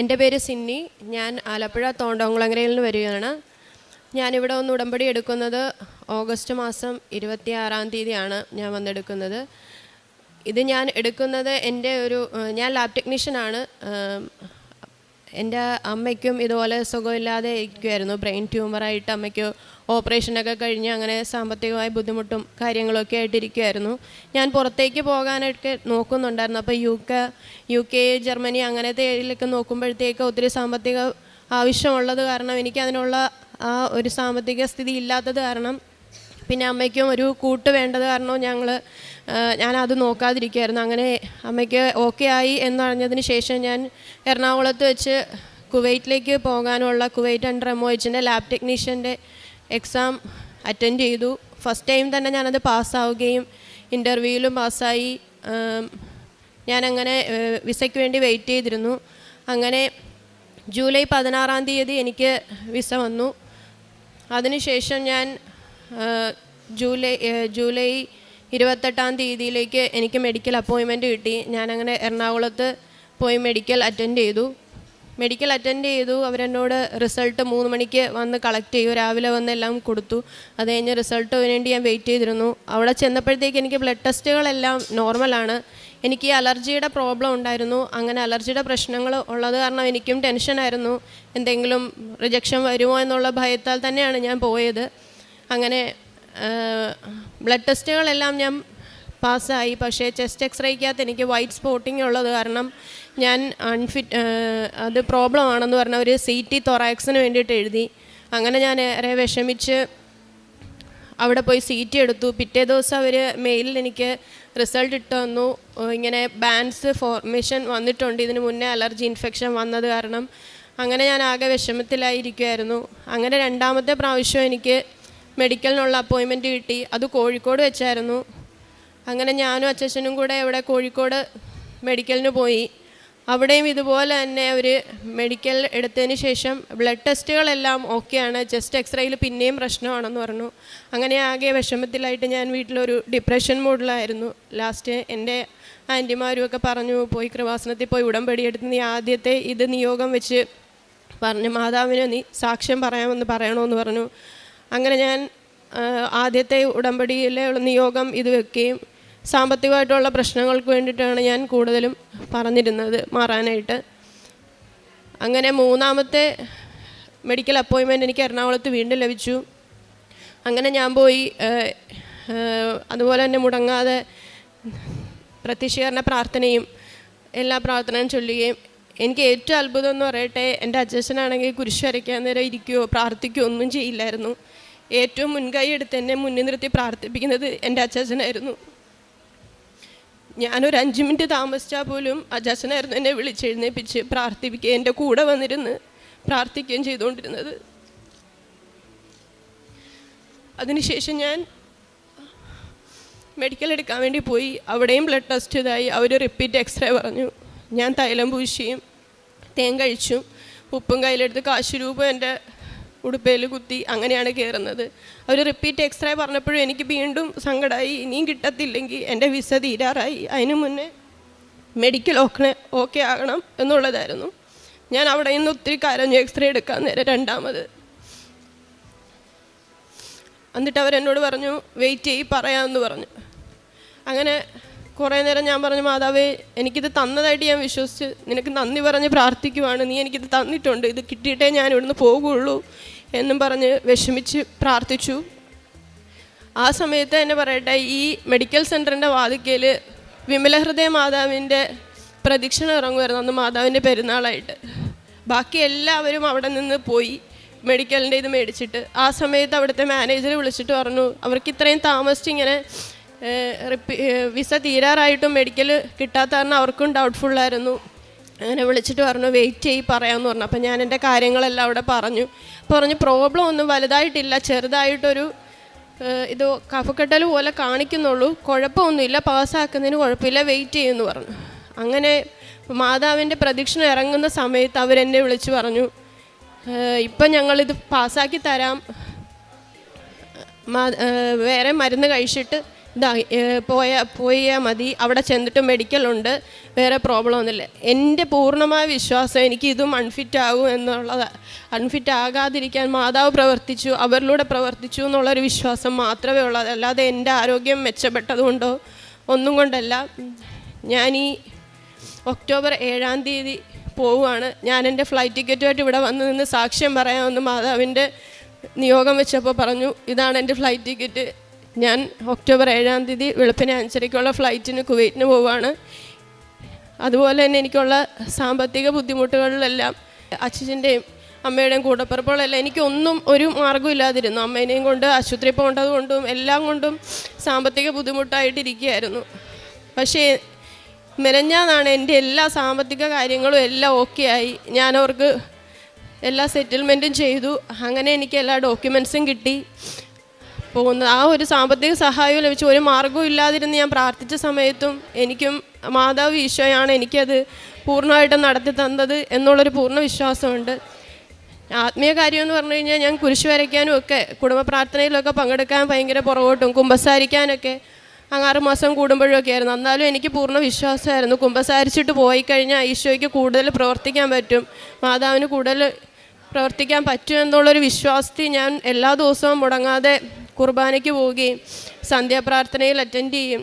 എന്റെ പേര് സിന്നി. ഞാൻ ആലപ്പുഴ തോണ്ടോങ്കുളങ്ങരയിൽ നിന്ന് വരികയാണ്. ഞാനിവിടെ ഒന്ന് ഉടമ്പടി എടുക്കുന്നത് ഓഗസ്റ്റ് മാസം ഇരുപത്തിയാറാം തീയതിയാണ് ഞാൻ വന്നെടുക്കുന്നത്. ഇത് ഞാൻ എടുക്കുന്നത് എന്റെ ഒരു ഞാൻ ലാബ് ടെക്നീഷ്യനാണ് എന്റെ അമ്മയ്ക്കും ഇതുപോലെ സുഖമില്ലാതെ ഇരിക്കുമായിരുന്നു ബ്രെയിൻ ട്യൂമറായിട്ട് അമ്മയ്ക്ക് ഓപ്പറേഷനൊക്കെ കഴിഞ്ഞ് അങ്ങനെ സാമ്പത്തികമായ ബുദ്ധിമുട്ടും കാര്യങ്ങളൊക്കെ ആയിട്ടിരിക്കുമായിരുന്നു ഞാൻ പുറത്തേക്ക് പോകാനൊക്കെ നോക്കുന്നുണ്ടായിരുന്നു. അപ്പോൾ U K U K Germany അങ്ങനത്തെ ഏരിയയിലൊക്കെ നോക്കുമ്പോഴത്തേക്ക് ഒത്തിരി സാമ്പത്തിക ആവശ്യമുള്ളത് കാരണം എനിക്ക് അതിനുള്ള ആ ഒരു സാമ്പത്തിക സ്ഥിതി ഇല്ലാത്തത് കാരണം പിന്നെ അമ്മയ്ക്കും ഒരു കൂട്ട് വേണ്ടത് കാരണം ഞങ്ങൾ ഞാനത് നോക്കാതിരിക്കുമായിരുന്നു അങ്ങനെ അമ്മയ്ക്ക് ഓക്കെ ആയി എന്നറിഞ്ഞതിന് ശേഷം ഞാൻ എറണാകുളത്ത് വെച്ച് കുവൈറ്റിലേക്ക് പോകാനുള്ള കുവൈറ്റ് ഒ എച്ചിന്റെ ലാബ് ടെക്നീഷ്യന്റെ എക്സാം അറ്റൻഡ് ചെയ്തു. ഫസ്റ്റ് ടൈം തന്നെ ഞാനത് പാസ്സാവുകയും ഇന്റർവ്യൂവിലും പാസ്സായി. ഞാനങ്ങനെ വിസയ്ക്ക് വേണ്ടി വെയിറ്റ് ചെയ്തിരുന്നു. അങ്ങനെ ജൂലൈ പതിനാറാം തീയതി എനിക്ക് വിസ വന്നു. അതിനുശേഷം ഞാൻ ജൂലൈ ജൂലൈ ഇരുപത്തെട്ടാം തീയതിയിലേക്ക് എനിക്ക് മെഡിക്കൽ അപ്പോയിൻമെന്റ് കിട്ടി. ഞാനങ്ങനെ എറണാകുളത്ത് പോയി മെഡിക്കൽ അറ്റൻഡ് ചെയ്തു. മെഡിക്കൽ അറ്റൻഡ് ചെയ്തു. അവരെന്നോട് റിസൾട്ട് മൂന്ന് മണിക്ക് വന്ന് കളക്ട് ചെയ്യും രാവിലെ വന്ന് എല്ലാം കൊടുത്തു. അത് കഴിഞ്ഞ് റിസൾട്ട് വേണ്ടി ഞാൻ വെയിറ്റ് ചെയ്തിരുന്നു. അവിടെ ചെന്നപ്പോഴത്തേക്ക് എനിക്ക് ബ്ലഡ് ടെസ്റ്റുകളെല്ലാം നോർമലാണ് എനിക്ക് അലർജിയുടെ പ്രോബ്ലം ഉണ്ടായിരുന്നു. അങ്ങനെ അലർജിയുടെ പ്രശ്നങ്ങൾ ഉള്ളത് കാരണം എനിക്കും ടെൻഷനായിരുന്നു എന്തെങ്കിലും റിജക്ഷൻ വരുമോ എന്നുള്ള ഭയത്താൽ തന്നെയാണ് ഞാൻ പോയത്. അങ്ങനെ ബ്ലഡ് ടെസ്റ്റുകളെല്ലാം ഞാൻ പാസ്സായി പക്ഷേ ചെസ്റ്റ് എക്സ്റേക്കകത്ത് എനിക്ക് വൈറ്റ് സ്പോട്ടിംഗ് ഉള്ളത് കാരണം ഞാൻ അൺഫിറ്റ് അത് പ്രോബ്ലം ആണെന്ന് പറഞ്ഞ ഒരു സി ടി തൊറാക്സിന് വേണ്ടിയിട്ട് എഴുതി. അങ്ങനെ ഞാൻ ഏറെ വിഷമിച്ച് അവിടെ പോയി സീറ്റ് എടുത്തു. പിറ്റേ ദിവസം അവർ മെയിലിൽ എനിക്ക് റിസൾട്ട് ഇട്ട് തന്നു. ഇങ്ങനെ ബാൻസ് ഫോർമേഷൻ വന്നിട്ടുണ്ട്. ഇതിന് മുന്നേ അലർജി ഇൻഫെക്ഷൻ വന്നത് കാരണം അങ്ങനെ ഞാൻ ആകെ വിഷമത്തിലായിരിക്കുമായിരുന്നു അങ്ങനെ രണ്ടാമത്തെ പ്രാവശ്യം എനിക്ക് മെഡിക്കലിനുള്ള അപ്പോയിൻമെന്റ് കിട്ടി. അത് കോഴിക്കോട് വെച്ചായിരുന്നു. അങ്ങനെ ഞാനും അച്ഛനും കൂടെ ഇവിടെ കോഴിക്കോട് മെഡിക്കലിന് പോയി. അവിടെയും ഇതുപോലെ തന്നെ അവർ മെഡിക്കൽ എടുത്തതിന് ശേഷം ബ്ലഡ് ടെസ്റ്റുകളെല്ലാം ഓക്കെയാണ് ചെസ്റ്റ് എക്സ്റേയിൽ പിന്നെയും പ്രശ്നമാണെന്ന് പറഞ്ഞു. അങ്ങനെ ആകെ വിഷമത്തിലായിട്ട് ഞാൻ വീട്ടിലൊരു ഡിപ്രഷൻ മൂഡിലായിരുന്നു. ലാസ്റ്റ് എന്റെ ആന്റിമാരും ഒക്കെ പറഞ്ഞു പോയി കൃപാസനത്തിൽ പോയി ഉടമ്പടി എടുത്ത് നീ ആദ്യത്തെ ഇത് നിയോഗം വെച്ച് പറഞ്ഞു മാതാവിന് നീ സാക്ഷ്യം പറയാമെന്ന് പറയണമെന്ന് പറഞ്ഞു. അങ്ങനെ ഞാൻ ആദ്യത്തെ ഉടമ്പടിയിലെ നിയോഗം ഇത് വെക്കുകയും സാമ്പത്തികമായിട്ടുള്ള പ്രശ്നങ്ങൾക്ക് വേണ്ടിയിട്ടാണ് ഞാൻ കൂടുതലും പറഞ്ഞിരുന്നത് മാറാനായിട്ട്. അങ്ങനെ മൂന്നാമത്തെ മെഡിക്കൽ അപ്പോയിൻമെന്റ് എനിക്ക് എറണാകുളത്ത് വീണ്ടും ലഭിച്ചു. അങ്ങനെ ഞാൻ പോയി അതുപോലെ തന്നെ മുടങ്ങാതെ പ്രത്യക്ഷീകരണ പ്രാർത്ഥനയും എല്ലാ പ്രാർത്ഥനയും ചൊല്ലുകയും. എനിക്ക് ഏറ്റവും അത്ഭുതം എന്ന് പറയട്ടെ എന്റെ അച്ഛനാണെങ്കിൽ കുരിശ് വരയ്ക്കാൻ നേരം ഇരിക്കുകയോ പ്രാർത്ഥിക്കുകയോ ഒന്നും ചെയ്യില്ലായിരുന്നു. ഏറ്റവും മുൻകൈ എടുത്ത് എന്നെ മുന്നിൽ നിർത്തി പ്രാർത്ഥിപ്പിക്കുന്നത് എന്റെ അച്ഛനായിരുന്നു. ഞാനൊരു അഞ്ച് മിനിറ്റ് താമസിച്ചാൽ പോലും അജാസനായിരുന്നു എന്നെ വിളിച്ചെഴുന്നേപ്പിച്ച് പ്രാർത്ഥിപ്പിക്കുക എന്റെ കൂടെ വന്നിരുന്ന് പ്രാർത്ഥിക്കുകയും ചെയ്തുകൊണ്ടിരുന്നത്. അതിനുശേഷം ഞാൻ മെഡിക്കൽ എടുക്കാൻ വേണ്ടി പോയി. അവിടെയും ബ്ലഡ് ടെസ്റ്റ് ഇതായി. അവർ റിപ്പീറ്റ് എക്സ്റേ പറഞ്ഞു. ഞാൻ തൈലം പൂശിയും തേൻ കഴിച്ചു ഉപ്പും കയ്യിലെടുത്ത് കാശ് രൂപ എന്റെ ഉടുപ്പയിൽ കുത്തി അങ്ങനെയാണ് കയറുന്നത് അവർ റിപ്പീറ്റ് എക്സ്റേ പറഞ്ഞപ്പോഴും എനിക്ക് വീണ്ടും സങ്കടമായി ഇനിയും കിട്ടത്തില്ലെങ്കിൽ എന്റെ വിസ തീരാറായി. അതിന് മുന്നേ മെഡിക്കൽ ഓക്കെ ഓക്കെ ആകണം എന്നുള്ളതായിരുന്നു. ഞാൻ അവിടെ നിന്ന് ഒത്തിരി കരഞ്ഞു എക്സ്റേ എടുക്കാൻ നേരം രണ്ടാമത്. എന്നിട്ട് അവരെന്നോട് പറഞ്ഞു വെയിറ്റ് ചെയ്യ് പറയാമെന്ന് പറഞ്ഞു. അങ്ങനെ കുറേ നേരം ഞാൻ പറഞ്ഞു മാതാവേ എനിക്കിത് തന്നതായിട്ട് ഞാൻ വിശ്വസിച്ച് നിനക്ക് നന്ദി പറഞ്ഞ് പ്രാർത്ഥിക്കുവാണ്. നീ എനിക്കിത് തന്നിട്ടുണ്ട്. ഇത് കിട്ടിയിട്ടേ ഞാൻ ഇവിടുന്ന് പോകുള്ളൂ. എന്നും പറഞ്ഞ് വിഷമിച്ച് പ്രാർത്ഥിച്ചു. ആ സമയത്ത് തന്നെ പറയട്ടെ ഈ മെഡിക്കൽ സെന്ററിന്റെ വാതിക്കയിൽ വിമലഹൃദയ മാതാവിന്റെ പ്രദക്ഷിണം ഇറങ്ങുമായിരുന്നു അന്ന് മാതാവിന്റെ പെരുന്നാളായിട്ട്. ബാക്കി എല്ലാവരും അവിടെ നിന്ന് പോയി മെഡിക്കലിന്റെ ഇത് മേടിച്ചിട്ട് ആ സമയത്ത് അവിടുത്തെ മാനേജർ വിളിച്ചിട്ട് പറഞ്ഞു അവർക്ക് ഇത്രയും താമസിച്ച് ഇങ്ങനെ വിസ തീരാറായിട്ടും മെഡിക്കൽ കിട്ടാത്ത കാരണം അവർക്കും ഡൗട്ട്ഫുള്ളായിരുന്നു അങ്ങനെ വിളിച്ചിട്ട് പറഞ്ഞു വെയിറ്റ് ചെയ്യി പറയാമെന്ന് പറഞ്ഞു. അപ്പം ഞാൻ എന്റെ കാര്യങ്ങളെല്ലാം അവിടെ പറഞ്ഞു. പറഞ്ഞു പ്രോബ്ലം ഒന്നും വലുതായിട്ടില്ല ചെറുതായിട്ടൊരു ഇത് കഫക്കെട്ടൽ പോലെ കാണിക്കുന്നുള്ളൂ. കുഴപ്പമൊന്നുമില്ല പാസ്സാക്കുന്നതിന് കുഴപ്പമില്ല വെയിറ്റ് ചെയ്യുമെന്ന് പറഞ്ഞു. അങ്ങനെ മാതാവിന്റെ പ്രദക്ഷിണം ഇറങ്ങുന്ന സമയത്ത് അവരെന്നെ വിളിച്ചു പറഞ്ഞു ഇപ്പം ഞങ്ങളിത് പാസ്സാക്കി തരാം. വേറെ മരുന്ന് കഴിച്ചിട്ട് ഇതാ പോയാൽ പോയാൽ മതി. അവിടെ ചെന്നിട്ട് മെഡിക്കലുണ്ട് വേറെ പ്രോബ്ലം ഒന്നുമില്ല. എന്റെ പൂർണമായ വിശ്വാസം എനിക്ക് ഇതും അൺഫിറ്റ് ആകും എന്നുള്ളത്. അൺഫിറ്റ് ആകാതിരിക്കാൻ മാതാവ് പ്രവർത്തിച്ചു അവരിലൂടെ പ്രവർത്തിച്ചു എന്നുള്ളൊരു വിശ്വാസം മാത്രമേ ഉള്ളൂ. അല്ലാതെ എന്റെ ആരോഗ്യം മെച്ചപ്പെട്ടതുകൊണ്ടോ ഒന്നും കൊണ്ടല്ല. ഞാൻ ഈ ഒക്ടോബർ ഏഴാം തീയതി പോവുകയാണ്. ഞാൻ എന്റെ ഫ്ലൈറ്റ് ടിക്കറ്റുമായിട്ട് ഇവിടെ വന്ന് നിന്ന് സാക്ഷ്യം പറയാമെന്ന് മാതാവിന്റെ നിയോഗം വെച്ചപ്പോൾ പറഞ്ഞു ഇതാണ് എന്റെ ഫ്ലൈറ്റ് ടിക്കറ്റ് ഞാൻ ഒക്ടോബർ ഏഴാം തീയതി വെളുപ്പിന് അഞ്ചരയ്ക്കുള്ള ഫ്ലൈറ്റിന് കുവൈറ്റിന് പോവുകയാണ് അതുപോലെ തന്നെ എനിക്കുള്ള സാമ്പത്തിക ബുദ്ധിമുട്ടുകളിലെല്ലാം അച്ഛന്റെയും അമ്മയുടെയും കൂടപ്പിറപ്പുകളെല്ലാം എനിക്കൊന്നും ഒരു മാർഗമില്ലാതിരുന്നു അമ്മേനെയും കൊണ്ട് ആശുപത്രി പോകേണ്ടത് കൊണ്ടും എല്ലാം കൊണ്ടും സാമ്പത്തിക ബുദ്ധിമുട്ടായിട്ടിരിക്കുകയായിരുന്നു. പക്ഷേ മെനഞ്ഞാന്നാണ് എന്റെ എല്ലാ സാമ്പത്തിക കാര്യങ്ങളും എല്ലാം ഓക്കെ ആയി. ഞാൻ അവർക്ക് എല്ലാ സെറ്റിൽമെന്റും ചെയ്തു. അങ്ങനെ എനിക്ക് എല്ലാ ഡോക്യുമെൻസും കിട്ടി. പോകുന്നത്. ആ ഒരു സാമ്പത്തിക സഹായം ലഭിച്ചു. ഒരു മാർഗവും ഇല്ലാതിരുന്ന് ഞാൻ പ്രാർത്ഥിച്ച സമയത്തും എനിക്കും മാതാവ് ഈശോയാണ് എനിക്കത് പൂർണമായിട്ടും നടത്തി തന്നത് എന്നുള്ളൊരു പൂർണ വിശ്വാസമുണ്ട്. ആത്മീയ കാര്യം എന്ന് പറഞ്ഞു കഴിഞ്ഞാൽ ഞാൻ കുരിശ് വരയ്ക്കാനും ഒക്കെ കുടുംബ പ്രാർത്ഥനയിലൊക്കെ പങ്കെടുക്കാൻ ഭയങ്കര പുറകോട്ടും കുമ്പസാരിക്കാനൊക്കെ അങ്ങാറ് മാസം കൂടുമ്പോഴൊക്കെ ആയിരുന്നു. എന്നാലും എനിക്ക് പൂർണ വിശ്വാസമായിരുന്നു. കുമ്പസാരിച്ചിട്ട് പോയി കഴിഞ്ഞാൽ ഈശോയ്ക്ക് കൂടുതൽ പ്രവർത്തിക്കാൻ പറ്റും മാതാവിന് കൂടുതൽ പ്രവർത്തിക്കാൻ പറ്റും എന്നുള്ളൊരു വിശ്വാസത്തിൽ ഞാൻ എല്ലാ ദിവസവും മുടങ്ങാതെ കുർബാനയ്ക്ക് പോവുകയും സന്ധ്യാപ്രാർത്ഥനയിൽ അറ്റൻഡ് ചെയ്യും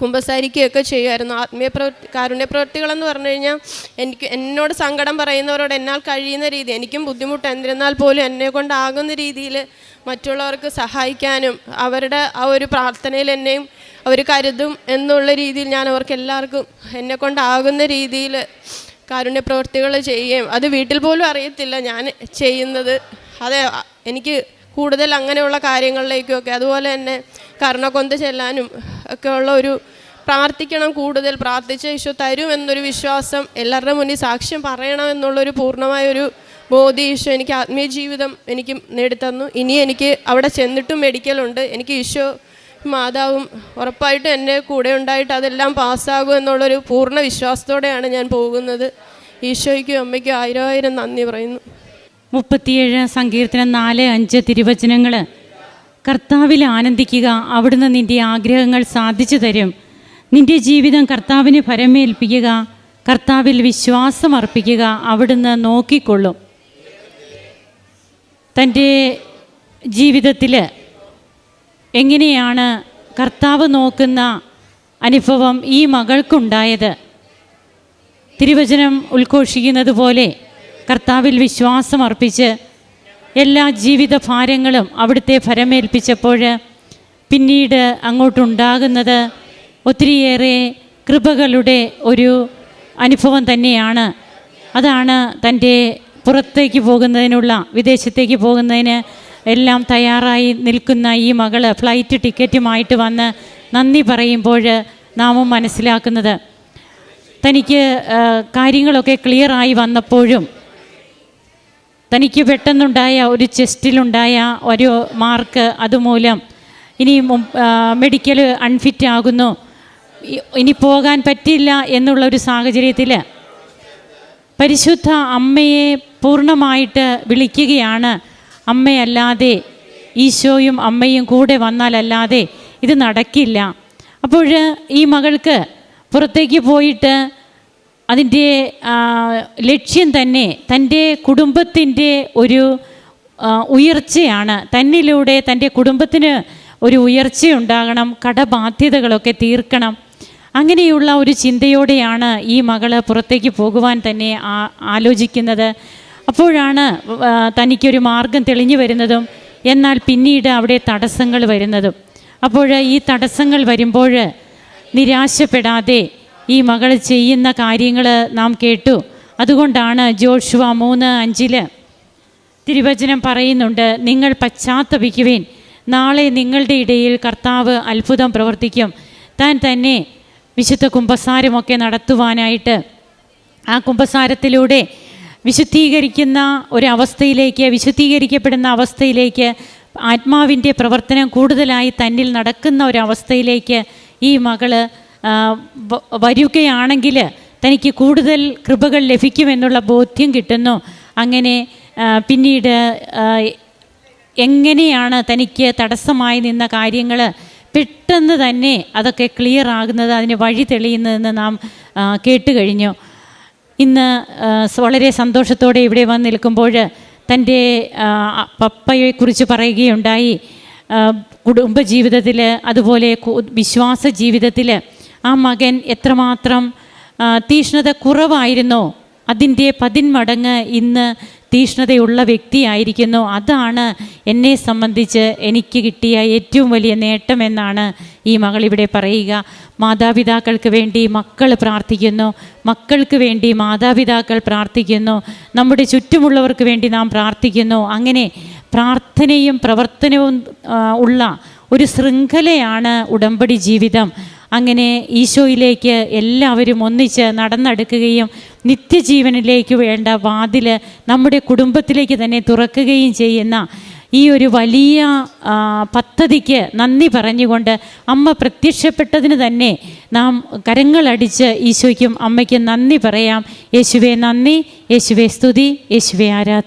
കുമ്പസാരിക്കുകയൊക്കെ ചെയ്യുമായിരുന്നു. ആത്മീയ പ്രവൃത്തി കാരുണ്യ പ്രവൃത്തികളെന്ന് പറഞ്ഞു കഴിഞ്ഞാൽ എനിക്ക് എന്നോട് സങ്കടം പറയുന്നവരോട് എന്നാൽ കഴിയുന്ന രീതി എനിക്കും ബുദ്ധിമുട്ട് എന്നിരുന്നാൽ പോലും എന്നെ കൊണ്ടാകുന്ന രീതിയിൽ മറ്റുള്ളവർക്ക് സഹായിക്കാനും അവരുടെ ആ ഒരു പ്രാർത്ഥനയിൽ എന്നെയും അവർ കരുതും എന്നുള്ള രീതിയിൽ ഞാൻ അവർക്ക് എല്ലാവർക്കും എന്നെ കൊണ്ടാകുന്ന രീതിയിൽ കാരുണ്യ പ്രവൃത്തികൾ ചെയ്യുകയും അത് വീട്ടിൽ പോലും അറിയത്തില്ല ഞാൻ ചെയ്യുന്നത്. അതെ എനിക്ക് കൂടുതൽ അങ്ങനെയുള്ള കാര്യങ്ങളിലേക്കൊക്കെ അതുപോലെ തന്നെ കർണക്കൊന്ത് ചെല്ലാനും ഒക്കെ ഉള്ള ഒരു പ്രാർത്ഥിക്കണം കൂടുതൽ പ്രാർത്ഥിച്ച ഈശോ തരും എന്നൊരു വിശ്വാസം എല്ലാവരുടെ മുന്നിൽ സാക്ഷ്യം പറയണം എന്നുള്ളൊരു പൂർണമായൊരു ബോധി ഈശോ എനിക്ക് ആത്മീയ ജീവിതം എനിക്ക് നേടിത്തന്നു. ഇനി എനിക്ക് അവിടെ ചെന്നിട്ടും മെഡിക്കലുണ്ട് എനിക്ക് ഈശോ മാതാവും ഉറപ്പായിട്ടും എന്റെ കൂടെ ഉണ്ടായിട്ട് അതെല്ലാം പാസ്സാകും എന്നുള്ളൊരു പൂർണ വിശ്വാസത്തോടെയാണ് ഞാൻ പോകുന്നത്. ഈശോയ്ക്കും അമ്മയ്ക്കും ആയിരം ആയിരം നന്ദി പറയുന്നു. മുപ്പത്തിയേഴ് സങ്കീർത്തനം നാല് അഞ്ച് തിരുവചനങ്ങൾ കർത്താവിൽ ആനന്ദിക്കുക അവിടുന്ന് നിന്റെ ആഗ്രഹങ്ങൾ സാധിച്ചു തരും. നിന്റെ ജീവിതം കർത്താവിന് ഭരമേൽപ്പിക്കുക കർത്താവിൽ വിശ്വാസം അർപ്പിക്കുക അവിടുന്ന് നോക്കിക്കൊള്ളും. തന്റെ ജീവിതത്തിൽ എങ്ങനെയാണ് കർത്താവ് നോക്കുന്ന അനുഭവം ഈ മകൾക്കുണ്ടായത്? തിരുവചനം ഉദ്ഘോഷിക്കുന്നത് പോലെ കർത്താവിൽ വിശ്വാസം അർപ്പിച്ച് എല്ലാ ജീവിത ഭാരങ്ങളും അവിടുത്തെ ഫരമേൽപ്പിച്ചപ്പോൾ പിന്നീട് അങ്ങോട്ടുണ്ടാകുന്നത് ഒത്തിരിയേറെ കൃപകളുടെ ഒരു അനുഭവം തന്നെയാണ്. അതാണ് തന്റെ പുറത്തേക്ക് പോകുന്നതിനുള്ള വിദേശത്തേക്ക് പോകുന്നതിന് എല്ലാം തയ്യാറായി നിൽക്കുന്ന ഈ മകൾ ഫ്ലൈറ്റ് ടിക്കറ്റുമായിട്ട് വന്ന് നന്ദി പറയുമ്പോൾ നാമും മനസ്സിലാക്കുന്നത്. തനിക്ക് കാര്യങ്ങളൊക്കെ ക്ലിയറായി വന്നപ്പോഴും തനിക്ക് പെട്ടെന്നുണ്ടായ ഒരു ചെസ്റ്റിലുണ്ടായ ഒരു മാർക്ക് അതുമൂലം ഇനി മെഡിക്കൽ അൺഫിറ്റ് ആകുന്നു. ഇനി പോകാൻ പറ്റില്ല എന്നുള്ള ഒരു സാഹചര്യത്തിൽ പരിശുദ്ധ അമ്മയെ പൂർണമായിട്ട് വിളിക്കുകയാണ്. അമ്മയല്ലാതെ ഈശോയും അമ്മയും കൂടെ വന്നാലല്ലാതെ ഇത് നടക്കില്ല. അപ്പോൾ ഈ മകൾക്ക് പുറത്തേക്ക് പോയിട്ട് അതിന്റെ ലക്ഷ്യം തന്നെ തന്റെ കുടുംബത്തിന്റെ ഒരു ഉയർച്ചയാണ്. തന്നിലൂടെ തന്റെ കുടുംബത്തിന് ഒരു ഉയർച്ച ഉണ്ടാകണം കടബാധ്യതകളൊക്കെ തീർക്കണം. അങ്ങനെയുള്ള ഒരു ചിന്തയോടെയാണ് ഈ മകൾ പുറത്തേക്ക് പോകുവാൻ തന്നെ ആലോചിക്കുന്നത്. അപ്പോഴാണ് തനിക്കൊരു മാർഗം തെളിഞ്ഞു വരുന്നതും എന്നാൽ പിന്നീട് അവിടെ തടസ്സങ്ങൾ വരുന്നതും. അപ്പോൾ ഈ തടസ്സങ്ങൾ വരുമ്പോൾ നിരാശപ്പെടാതെ ഈ മകൾ ചെയ്യുന്ന കാര്യങ്ങൾ നാം കേട്ടു. അതുകൊണ്ടാണ് ജോഷുവ മൂന്ന് അഞ്ചിൽ തിരുവചനം പറയുന്നുണ്ട് നിങ്ങൾ പശ്ചാത്തപിക്കുവേൻ. നാളെ നിങ്ങളുടെ ഇടയിൽ കർത്താവ് അത്ഭുതം പ്രവർത്തിക്കും. താൻ തന്നെ വിശുദ്ധ കുംഭസാരമൊക്കെ നടത്തുവാനായിട്ട് ആ കുംഭസാരത്തിലൂടെ വിശുദ്ധീകരിക്കുന്ന ഒരവസ്ഥയിലേക്ക് വിശുദ്ധീകരിക്കപ്പെടുന്ന അവസ്ഥയിലേക്ക് ആത്മാവിന്റെ പ്രവർത്തനം കൂടുതലായി തന്നിൽ നടക്കുന്ന ഒരവസ്ഥയിലേക്ക് ഈ മകൾ വരികയാണെങ്കിൽ തനിക്ക് കൂടുതൽ കൃപകൾ ലഭിക്കുമെന്നുള്ള ബോധ്യം കിട്ടുന്നു. അങ്ങനെ പിന്നീട് എങ്ങനെയാണ് തനിക്ക് തടസ്സമായി നിന്ന കാര്യങ്ങൾ പെട്ടെന്ന് തന്നെ അതൊക്കെ ക്ലിയർ ആകുന്നത് അതിന് വഴി തെളിയുന്നതെന്ന് നാം കേട്ട് കഴിഞ്ഞു. ഇന്ന് വളരെ സന്തോഷത്തോടെ ഇവിടെ വന്ന് നിൽക്കുമ്പോൾ തന്റെ പപ്പയെക്കുറിച്ച് പറയുകയുണ്ടായി. കുടുംബ കുടുംബജീവിതത്തിൽ അതുപോലെ വിശ്വാസ ജീവിതത്തിൽ ആ മകൻ എത്രമാത്രം തീഷ്ണത കുറവായിരുന്നോ? അതിന്റെ പതിന്മടങ്ങ് ഇന്ന് തീഷ്ണതയുള്ള വ്യക്തിയായിരിക്കുന്നു അതാണ് എന്നെ സംബന്ധിച്ച് എനിക്ക് കിട്ടിയ ഏറ്റവും വലിയ നേട്ടമെന്നാണ് ഈ മകൾ ഇവിടെ പറയുക. മാതാപിതാക്കൾക്ക് വേണ്ടി മക്കൾ പ്രാർത്ഥിക്കുന്നു. മക്കൾക്ക് വേണ്ടി മാതാപിതാക്കൾ പ്രാർത്ഥിക്കുന്നു. നമ്മുടെ ചുറ്റുമുള്ളവർക്ക് വേണ്ടി നാം പ്രാർത്ഥിക്കുന്നു. അങ്ങനെ പ്രാർത്ഥനയും പ്രവർത്തനവും ഉള്ള ഒരു ശൃംഖലയാണ് ഉടമ്പടി ജീവിതം. അങ്ങനെ ഈശോയിലേക്ക് എല്ലാവരും ഒന്നിച്ച് നടന്നെടുക്കുകയും നിത്യജീവനിലേക്ക് വേണ്ട വാതിൽ നമ്മുടെ കുടുംബത്തിലേക്ക് തന്നെ തുറക്കുകയും ചെയ്യുന്ന ഈ ഒരു വലിയ പദ്ധതിക്ക് നന്ദി പറഞ്ഞുകൊണ്ട് അമ്മ പ്രത്യക്ഷപ്പെട്ടതിന് തന്നെ നാം കരങ്ങളടിച്ച് ഈശോയ്ക്കും അമ്മയ്ക്കും നന്ദി പറയാം. യേശുവേ നന്ദി യേശുവേ സ്തുതി യേശുവെ ആരാധന.